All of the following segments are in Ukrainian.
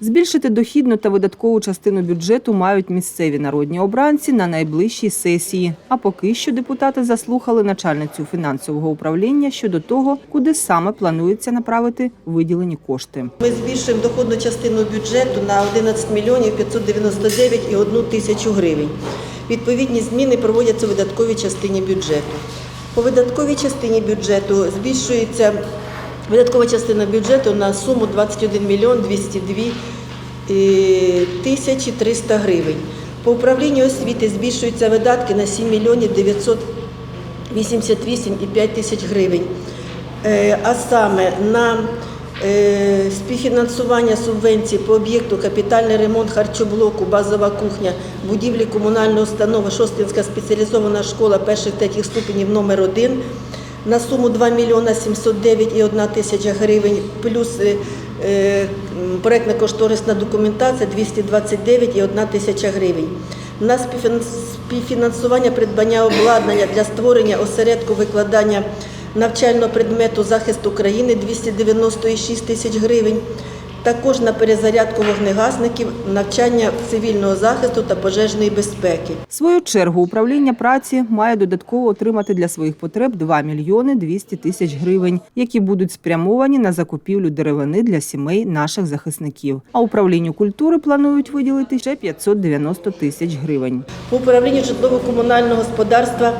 Збільшити дохідну та видаткову частину бюджету мають місцеві народні обранці на найближчій сесії. А поки що депутати заслухали начальницю фінансового управління щодо того, куди саме планується направити виділені кошти. Ми збільшуємо доходну частину бюджету на 11 мільйонів 599 і 1 тисячу гривень. Відповідні зміни проводяться у видатковій частині бюджету. По видатковій частині бюджету збільшується видаткова частина бюджету на суму 21 мільйон 202 е, тисячі 300 гривень. По управлінню освіти збільшуються видатки на 7 мільйонів 988,5 тисяч гривень. Е, А саме на е, співфінансування субвенцій по об'єкту капітальний ремонт харчоблоку, базова кухня, будівлі комунальної установи Шостинська спеціалізована школа перших третіх ступенів номер 1 на суму 2 мільйона 709 і 1 тисяча гривень, плюс е, е, проектно-кошторисна документація 229 і 1 тисяча гривень. На співфінансування придбання обладнання для створення осередку викладання навчального предмету захист України 296 тисяч гривень. Також на перезарядку вогнегасників, навчання цивільного захисту та пожежної безпеки. В свою чергу управління праці має додатково отримати для своїх потреб 2 мільйони 200 тисяч гривень, які будуть спрямовані на закупівлю деревини для сімей наших захисників. А управлінню культури планують виділити ще 590 тисяч гривень. По управлінню житлово-комунального господарства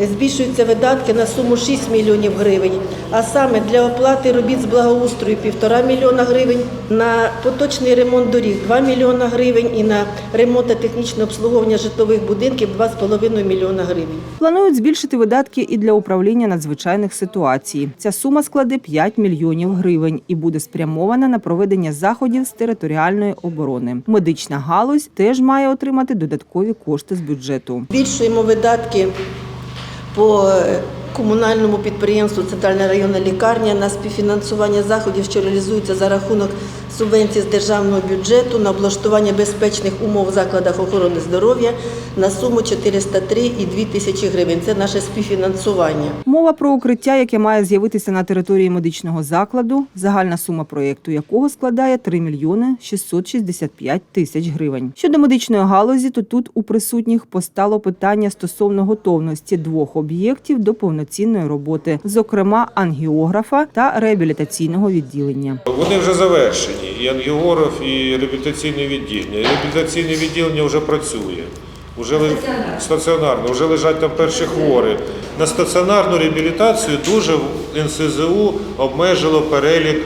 збільшуються видатки на суму 6 мільйонів гривень, а саме для оплати робіт з благоустрою 1,5 мільйона гривень, на поточний ремонт доріг 2 мільйона гривень і на ремонт та технічне обслуговування житлових будинків 2,5 мільйона гривень. Планують збільшити видатки і для управління надзвичайних ситуацій. Ця сума складе 5 мільйонів гривень і буде спрямована на проведення заходів з територіальної оборони. Медична галузь теж має отримати додаткові кошти з бюджету. Збільшуємо видатки по комунальному підприємству Центральна районна лікарня на співфінансування заходів, що реалізуються за рахунок субвенцій з державного бюджету на облаштування безпечних умов в закладах охорони здоров'я на суму 403,2 тисячі гривень. Це наше співфінансування. Мова про укриття, яке має з'явитися на території медичного закладу, загальна сума проєкту якого складає 3 мільйони 665 тисяч гривень. Щодо медичної галузі, то тут у присутніх постало питання стосовно готовності двох об'єктів до повноцінної роботи, зокрема ангіографа та реабілітаційного відділення. Вони вже завершені. І ангіограф, і реабілітаційне відділення. І реабілітаційне відділення вже працює. Уже ли- стаціонарно, вже лежать там перші хворі. На стаціонарну реабілітацію дуже НСЗУ обмежило перелік.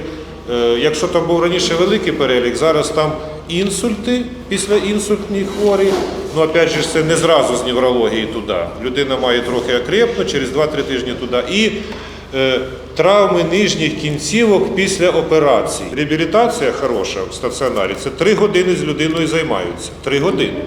Е, Якщо там був раніше великий перелік, зараз там інсульти після інсультні хворі. Ну, опять же, це не зразу з неврології туди. Людина має трохи окрепнути, через 2-3 тижні туди. І травми нижніх кінцівок після операції. Реабілітація хороша в стаціонарі. Це 3 години з людиною займаються. 3 години.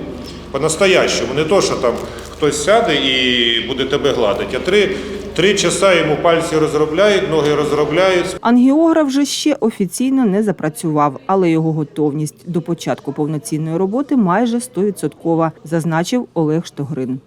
По-настоящему. Не то, що там хтось сяде і буде тебе гладити, а 3, 3 часа йому пальці розробляють, ноги розробляють, Ангіограф же ще офіційно не запрацював, але його готовність до початку повноцінної роботи майже 100%, зазначив Олег Штогрин.